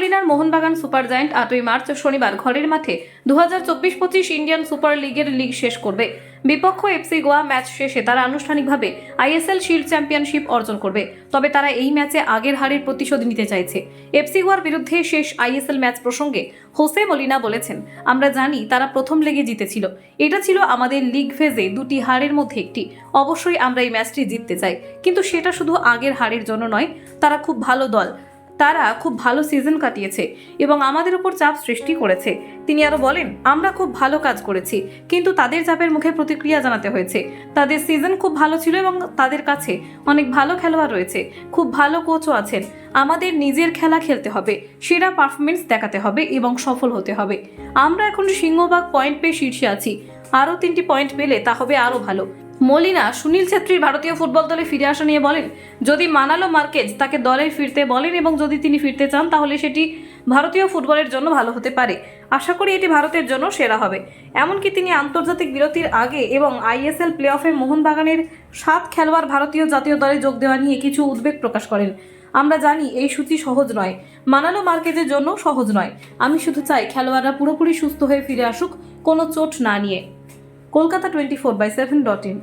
মলিনার Mohun Bagan super giant আটই March শনিবার ঘরের মাঠে দু হাজার চব্বিশ পঁচিশ ইন্ডিয়ান সুপার লিগের লিগ শেষ করবে। বিপক্ষ এফসি গোয়া ম্যাচ শেষে তারা আনুষ্ঠানিকভাবে আইএসএল শিল্ড চ্যাম্পিয়নশিপ অর্জন করবে, তবে তারা এই ম্যাচে আগের হারের প্রতিশোধ নিতে চাইছে। এফসি গোয়ার বিরুদ্ধে শেষ আইএসএল ম্যাচ প্রসঙ্গে হোসে মলিনা বলেছেন, আমরা জানি তারা প্রথম লেগে জিতেছিল। এটা ছিল আমাদের লিগ ফেজে দুটি হারের মধ্যে একটি। অবশ্যই আমরা এই ম্যাচটি জিততে চাই। কিন্তু সেটা শুধু আগের হারের জন্য নয়, তারা খুব ভালো দল। তারা খুব ভালো সিজন কাটিয়েছে এবং আমাদের উপর চাপ সৃষ্টি করেছে। তিনি আরও বলেন, আমরা খুব ভালো কাজ করেছি, কিন্তু তাদের চাপের মুখে প্রতিক্রিয়া জানাতে হয়েছে। তাদের সিজন খুব ভালো ছিল এবং তাদের কাছে অনেক ভালো খেলোয়াড় রয়েছে। খুব ভালো কোচও আছেন। আমাদের নিজের খেলা খেলতে হবে, সেরা পারফরমেন্স দেখাতে হবে এবং সফল হতে হবে। আমরা এখন সিংহভাগ পয়েন্ট পেয়ে শীর্ষে আছি। আরও তিনটি পয়েন্ট পেলে তা হবে আরও ভালো। মলিনা সুনীল ছেত্রীর ভারতীয় ফুটবল দলে ফিরে আসা নিয়ে বলেন, যদি মানালো মার্কেজ তাকে দলে ফিরতে বলেন এবং যদি তিনি ফিরতে চান, তাহলে সেটি ভারতীয় ফুটবলের জন্য ভালো হতে পারে। আশা করি এটি ভারতের জন্য সেরা হবে। এমনকি তিনি আন্তর্জাতিক বিরতির আগে এবং আইএসএল প্লে অফে মোহনবাগানের সাত খেলোয়াড় ভারতীয় জাতীয় দলে যোগ দেওয়া নিয়ে কিছু উদ্বেগ প্রকাশ করেন। আমরা জানি এই সূচি সহজ নয়, মানালো মার্কেজের জন্য সহজ নয়। আমি শুধু চাই খেলোয়াড়রা পুরোপুরি সুস্থ হয়ে ফিরে আসুক, কোনো চোট না নিয়ে। Kolkata twenty four by seven dot in.